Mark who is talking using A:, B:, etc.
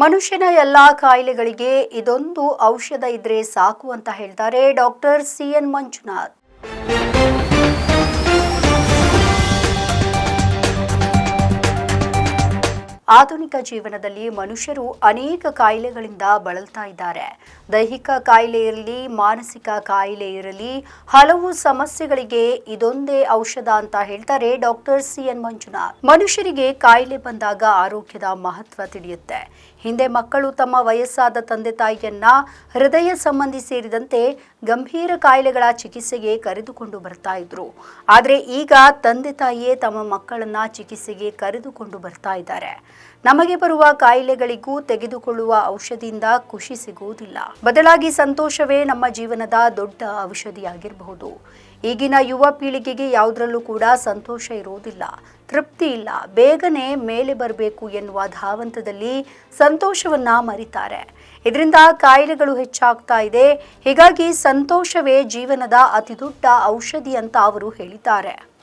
A: ಮನುಷ್ಯನ ಎಲ್ಲಾ ಕಾಯಿಲೆಗಳಿಗೆ ಇದೊಂದು ಔಷಧ ಇದ್ರೆ ಸಾಕು ಅಂತ ಹೇಳ್ತಾರೆ ಡಾಕ್ಟರ್ ಸಿ ಎನ್ ಮಂಜುನಾಥ್. ಆಧುನಿಕ ಜೀವನದಲ್ಲಿ ಮನುಷ್ಯರು ಅನೇಕ ಕಾಯಿಲೆಗಳಿಂದ ಬಳಲ್ತಾ ಇದ್ದಾರೆ. ದೈಹಿಕ ಕಾಯಿಲೆ ಇರಲಿ, ಮಾನಸಿಕ ಕಾಯಿಲೆ ಇರಲಿ, ಹಲವು ಸಮಸ್ಯೆಗಳಿಗೆ ಇದೊಂದೇ ಔಷಧ ಅಂತ ಹೇಳ್ತಾರೆ ಡಾಕ್ಟರ್ ಸಿ ಎನ್ ಮಂಜುನಾಥ್. ಮನುಷ್ಯರಿಗೆ ಕಾಯಿಲೆ ಬಂದಾಗ ಆರೋಗ್ಯದ ಮಹತ್ವ ತಿಳಿಯುತ್ತೆ. ಹಿಂದೆ ಮಕ್ಕಳು ತಮ್ಮ ವಯಸ್ಸಾದ ತಂದೆ ತಾಯಿಯನ್ನ ಹೃದಯ ಸಂಬಂಧಿ ಸೇರಿದಂತೆ ಗಂಭೀರ ಕಾಯಿಲೆಗಳ ಚಿಕಿತ್ಸೆಗೆ ಕರೆದುಕೊಂಡು ಬರ್ತಾ ಇದ್ರು. ಆದರೆ ಈಗ ತಂದೆ ತಾಯಿಯೇ ತಮ್ಮ ಮಕ್ಕಳನ್ನ ಚಿಕಿತ್ಸೆಗೆ ಕರೆದುಕೊಂಡು ಬರ್ತಾ ಇದ್ದಾರೆ. ನಮಗೆ ಬರುವ ಕಾಯಿಲೆಗಳಿಗೂ ತೆಗೆದುಕೊಳ್ಳುವ ಔಷಧಿಯಿಂದ ಖುಷಿ ಸಿಗುವುದಿಲ್ಲ. ಬದಲಾಗಿ ಸಂತೋಷವೇ ನಮ್ಮ ಜೀವನದ ದೊಡ್ಡ ಔಷಧಿಯಾಗಿರಬಹುದು. ಈಗಿನ ಯುವ ಪೀಳಿಗೆಗೆ ಯಾವುದರಲ್ಲೂ ಕೂಡ ಸಂತೋಷ ಇರುವುದಿಲ್ಲ. ತೃಪ್ತಿ ಇಲ್ಲ. ಬೇಗನೆ ಮೇಲೆ ಬರಬೇಕು ಎನ್ನುವ ಧಾವಂತದಲ್ಲಿ ಸಂತೋಷವನ್ನ ಮರಿತಾರೆ. ಇದರಿಂದ ಕಾಯಿಲೆಗಳು ಹೆಚ್ಚಾಗ್ತಾ ಇದೆ. ಹೀಗಾಗಿ ಸಂತೋಷವೇ ಜೀವನದ ಅತಿದೊಡ್ಡ ಔಷಧಿ ಅಂತ ಅವರು ಹೇಳಿದ್ದಾರೆ.